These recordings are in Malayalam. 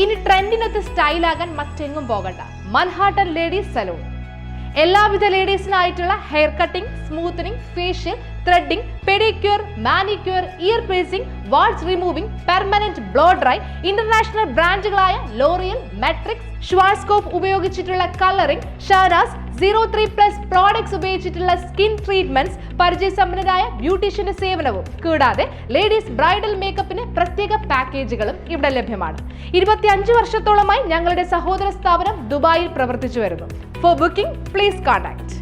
ഇനി ട്രെൻഡിനൊത്ത് സ്റ്റൈലാകാൻ മറ്റെങ്ങും പോകണ്ട. Manhattan ladies salon. എല്ലാവിധ ലേഡീസിനായിട്ടുള്ള hair cutting smoothening facial threading pedicure manicure ear piercing warts removing permanent blow dry international ബ്രാൻഡുകളായ L'Oreal Matrix Schwarzkopf ഉപയോഗിച്ചിട്ടുള്ള colouring Shahnaz zero three plus products ഉപയോഗിച്ചിട്ടുള്ള സ്കിൻ ട്രീറ്റ്മെന്റ്സ് പരിചയസമ്പന്നരായ ബ്യൂട്ടീഷ്യന്റെ സേവനവും. കൂടാതെ ലേഡീസ് ബ്രൈഡൽ മേക്കപ്പിന് പ്രത്യേക പാക്കേജുകളും ഇവിടെ ലഭ്യമാണ്. ഇരുപത്തിയഞ്ച് വർഷത്തോളമായി ഞങ്ങളുടെ സഹോദര സ്ഥാപനം ദുബായിൽ പ്രവർത്തിച്ചു വരുന്നു. ഫോർ ബുക്കിംഗ് പ്ലീസ് കോൺടാക്ട്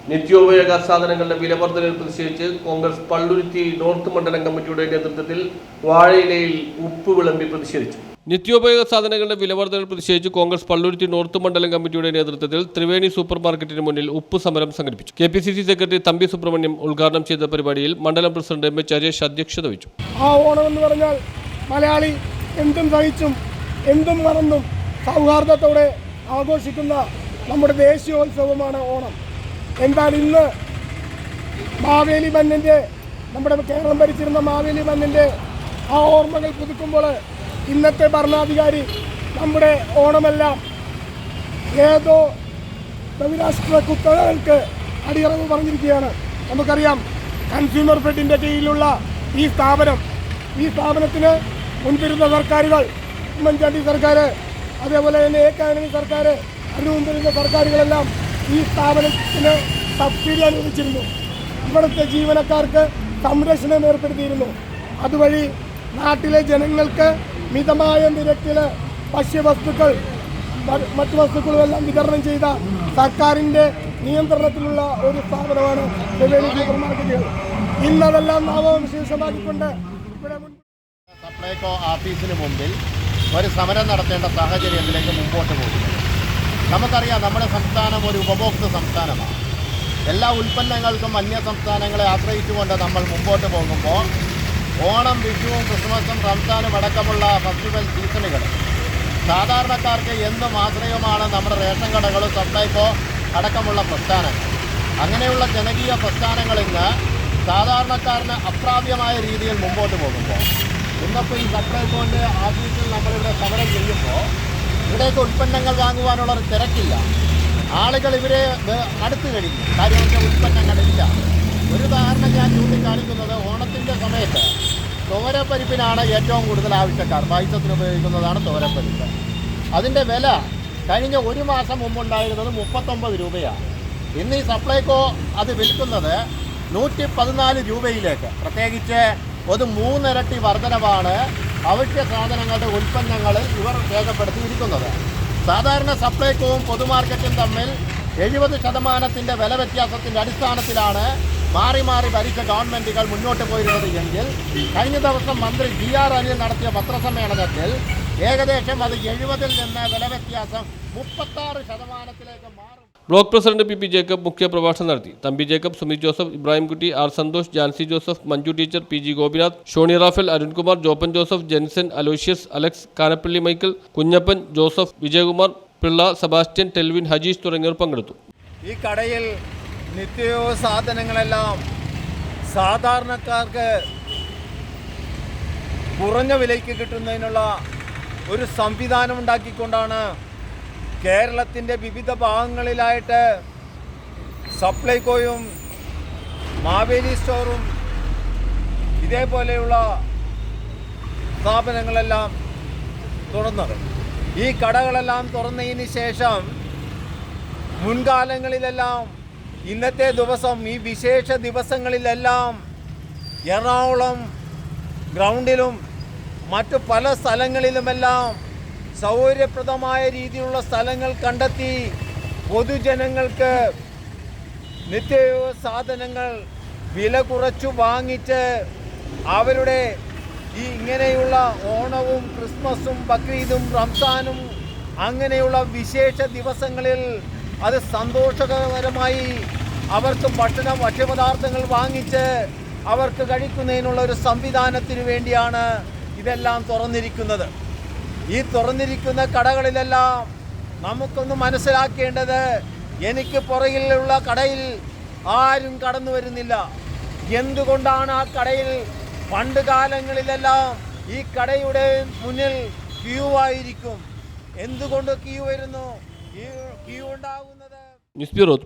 നിത്യോപയോഗ സാധനങ്ങളുടെ വിലവർദ്ധനയിൽ പ്രതിഷേധിച്ച് കോൺഗ്രസ് പള്ളുരുത്തി നോർത്ത് മണ്ഡലം കമ്മിറ്റിയുടെ നേതൃത്വത്തിൽ വാഴയിലയിൽ ഉപ്പ് വിളമ്പി പ്രതിഷേധിച്ചു. നിത്യോപയോഗ സാധനങ്ങളുടെ വിലവർദ്ധനയിൽ പ്രതിഷേധിച്ച് കോൺഗ്രസ് പള്ളുരുത്തി നോർത്ത് മണ്ഡലം കമ്മിറ്റിയുടെ നേതൃത്വത്തിൽ ത്രിവേണി സൂപ്പർ മാർക്കറ്റിന് മുന്നിൽ ഉപ്പ് സമരം സംഘടിപ്പിച്ചു. K P C C secretary Thampi Subramaniam ഉദ്ഘാടനം ചെയ്ത പരിപാടിയിൽ മണ്ഡലം പ്രസിഡന്റ് എം എച്ച് അജേഷ് അധ്യക്ഷത വഹിച്ചു. ആ ഓണം എന്ന് പറഞ്ഞാൽ മലയാളി എന്തും സഹിച്ചും എന്തും മറന്നും സൗഹാർദ്ദത്തോടെ ആഘോഷിക്കുന്ന നമ്മുടെ ദേശീയോത്സവമാണ് ഓണം. എന്നാൽ ഇന്ന് മാവേലി മന്നിന്റെ നമ്മുടെ കേരളം ഭരിച്ചിരുന്ന മാവേലി മന്നിന്റെ ആ ഓർമ്മകൾ പുതുക്കുമ്പോൾ ഇന്നത്തെ ഭരണാധികാരി നമ്മുടെ ഓണമെല്ലാം ഏതോ ബഹുരാഷ്ട്ര കുത്തകൾക്ക് അടിയറവ് പറഞ്ഞിരിക്കുകയാണ്. നമുക്കറിയാം കൺസ്യൂമർ ഫെഡിന്റെ കീഴിലുള്ള ഈ സ്ഥാപനം ഈ സ്ഥാപനത്തിന് മുൻപിരുന്ന സർക്കാരുകൾ ഉമ്മൻചാണ്ടി സർക്കാർ അതേപോലെ തന്നെ എ കാനണി സർക്കാർ അതിനു മുമ്പിരുന്ന സർക്കാരുകളെല്ലാം ഈ സ്ഥാപനത്തിന് സബ്സിഡി അനുവദിച്ചിരുന്നു. ഇവിടുത്തെ ജീവനക്കാർക്ക് സംരക്ഷണം ഏർപ്പെടുത്തിയിരുന്നു. അതുവഴി നാട്ടിലെ ജനങ്ങൾക്ക് മിതമായ നിരക്കിൽ ഭക്ഷ്യവസ്തുക്കൾ മറ്റു വസ്തുക്കളുമെല്ലാം വിതരണം ചെയ്ത സർക്കാരിന്റെ നിയന്ത്രണത്തിലുള്ള ഒരു സ്ഥാപനമാണ് ത്രിവേണി സൂപ്പർ മാർക്കറ്റുകൾ ഇന്നതെല്ലാം നാമവിശേഷമാക്കിക്കൊണ്ട് സപ്ലൈകോ ഓഫീസിന് മുമ്പിൽ ഒരു സമരം നടത്തേണ്ട സാഹചര്യത്തിലേക്ക് മുമ്പോട്ട് പോകുന്നത് നമുക്കറിയാം നമ്മുടെ സംസ്ഥാനം ഒരു ഉപഭോക്തൃ സംസ്ഥാനമാണ്. എല്ലാ ഉൽപ്പന്നങ്ങൾക്കും അന്യ സംസ്ഥാനങ്ങളെ ആശ്രയിച്ചുകൊണ്ട് നമ്മൾ മുമ്പോട്ട് പോകുമ്പോൾ ഓണം വിഷുവും ക്രിസ്മസും റംസാനും അടക്കമുള്ള ഫെസ്റ്റിവൽ സീസണുകൾ. സാധാരണക്കാർക്ക് എന്നും ആശ്രയമാണ് നമ്മുടെ റേഷൻ കടകളും സപ്ലൈകോ അടക്കമുള്ള പ്രസ്ഥാനങ്ങൾ. അങ്ങനെയുള്ള ജനകീയ പ്രസ്ഥാനങ്ങൾ ഇന്ന് സാധാരണക്കാരന് അപ്രാപ്യമായ രീതിയിൽ മുമ്പോട്ട് പോകുമ്പോൾ ഇന്നിപ്പോൾ ഈ സപ്ലൈകോന്റെ ആഫീസിൽ നമ്മളിവിടെ സമരം ചെയ്യുമ്പോൾ ഇവിടേക്ക് ഉൽപ്പന്നങ്ങൾ വാങ്ങുവാനുള്ള ഒരു തിരക്കില്ല. ആളുകൾ ഇവരെ അടുത്ത് കഴിഞ്ഞു കാര്യം ഉൽപ്പന്നങ്ങളില്ല. ഒരു ഉദാഹരണം ഞാൻ ചൂണ്ടിക്കാണിക്കുന്നത് ഓണത്തിന്റെ സമയത്ത് തോരപ്പരിപ്പിനാണ് ഏറ്റവും കൂടുതൽ ആവശ്യക്കാർ. പായസത്തിന് ഉപയോഗിക്കുന്നതാണ് തോരപ്പരിപ്പ്. അതിന്റെ വില കഴിഞ്ഞ ഒരു മാസം മുമ്പുണ്ടായിരുന്നത് മുപ്പത്തൊമ്പത് രൂപയാണ്. ഇന്ന് ഈ സപ്ലൈകോ അത് വിൽക്കുന്നത് നൂറ്റി പതിനാല് രൂപയിലേക്ക്. പ്രത്യേകിച്ച് ഒരു മൂന്നിരട്ടി വർധനവാണ് അവശ്യ സാധനങ്ങളുടെ ഉൽപ്പന്നങ്ങൾ ഇവർ രേഖപ്പെടുത്തിയിരിക്കുന്നത്. സാധാരണ സപ്ലൈകോവും പൊതുമാർക്കറ്റും തമ്മിൽ എഴുപത് ശതമാനത്തിന്റെ വില വ്യത്യാസത്തിന്റെ അടിസ്ഥാനത്തിലാണ് മാറി മാറി ഭരിച്ച ഗവൺമെന്റുകൾ മുന്നോട്ട് പോയിരുന്നത് എങ്കിൽ കഴിഞ്ഞ ദിവസം മന്ത്രി ജി ആർ അനിൽ നടത്തിയ പത്രസമ്മേളനത്തിൽ ഏകദേശം അത് എഴുപതിൽ നിന്ന് വില വ്യത്യാസം മുപ്പത്താറ് ശതമാനത്തിലേക്ക് മാറും. Block president P P Jacob മുഖ്യ പ്രഭാഷണം നടത്തി. Thampi Jacob Sumi Joseph Ibrahimkutty R Santhosh Jancy Joseph Manju teacher P G Gopinath Shoni Raphael Arunkumar Joppan Joseph Jenson Aloysius Alex Kanappally Michael Kunjappan Joseph Vijayakumar Pillai Sebastian Telvin Hajeesh തുടങ്ങിയവർ പങ്കെടുത്തു. ഈ കടയിൽ നിത്യോപയോഗ സാധനങ്ങളെല്ലാം സാധാരണക്കാർക്ക് കുറഞ്ഞ വിലയ്ക്ക് കിട്ടുന്നതിനുള്ള ഒരു സംവിധാനം ഉണ്ടാക്കിക്കൊണ്ടാണ് കേരളത്തിന്റെ വിവിധ ഭാഗങ്ങളിലായിട്ട് സപ്ലൈകോയും മാവേലി സ്റ്റോറും ഇതേപോലെയുള്ള സ്ഥാപനങ്ങളെല്ലാം തുറന്നത്. ഈ കടകളെല്ലാം തുറന്നതിന് ശേഷം മുൻകാലങ്ങളിലെല്ലാം ഇന്നത്തെ ദിവസം ഈ വിശേഷ ദിവസങ്ങളിലെല്ലാം എറണാകുളം ഗ്രൗണ്ടിലും മറ്റു പല സ്ഥലങ്ങളിലുമെല്ലാം സൗകര്യപ്രദമായ രീതിയിലുള്ള സ്ഥലങ്ങൾ കണ്ടെത്തി പൊതുജനങ്ങൾക്ക് നിത്യോപയോഗ സാധനങ്ങൾ വില കുറച്ചു വാങ്ങിച്ച് അവരുടെ ഈ ഇങ്ങനെയുള്ള ഓണവും ക്രിസ്മസും ബക്രീദും റംസാനും അങ്ങനെയുള്ള വിശേഷ ദിവസങ്ങളിൽ അത് സന്തോഷകരമായി അവർക്ക് ഭക്ഷണ ഭക്ഷ്യപദാർത്ഥങ്ങൾ വാങ്ങിച്ച് അവർക്ക് കഴിക്കുന്നതിനുള്ള ഒരു സംവിധാനത്തിന് വേണ്ടിയാണ് ഇതെല്ലാം തുറന്നിരിക്കുന്നത്. ഈ തുറന്നിരിക്കുന്ന കടകളിലെല്ലാം നമുക്കൊന്ന് മനസ്സിലാക്കേണ്ടത് എനിക്ക് പുറകിലുള്ള കടയിൽ ആരും കടന്നു വരുന്നില്ല. എന്തുകൊണ്ടാണ് ആ കടയിൽ പണ്ട് കാലങ്ങളിലെല്ലാം ഈ കടയുടെ മുന്നിൽ ക്യൂ ആയിരിക്കും? എന്തുകൊണ്ട് ക്യൂ വരുന്നു? ക്യൂ ഉണ്ടാകുന്നത് ന്യൂസ് ബ്യൂറോ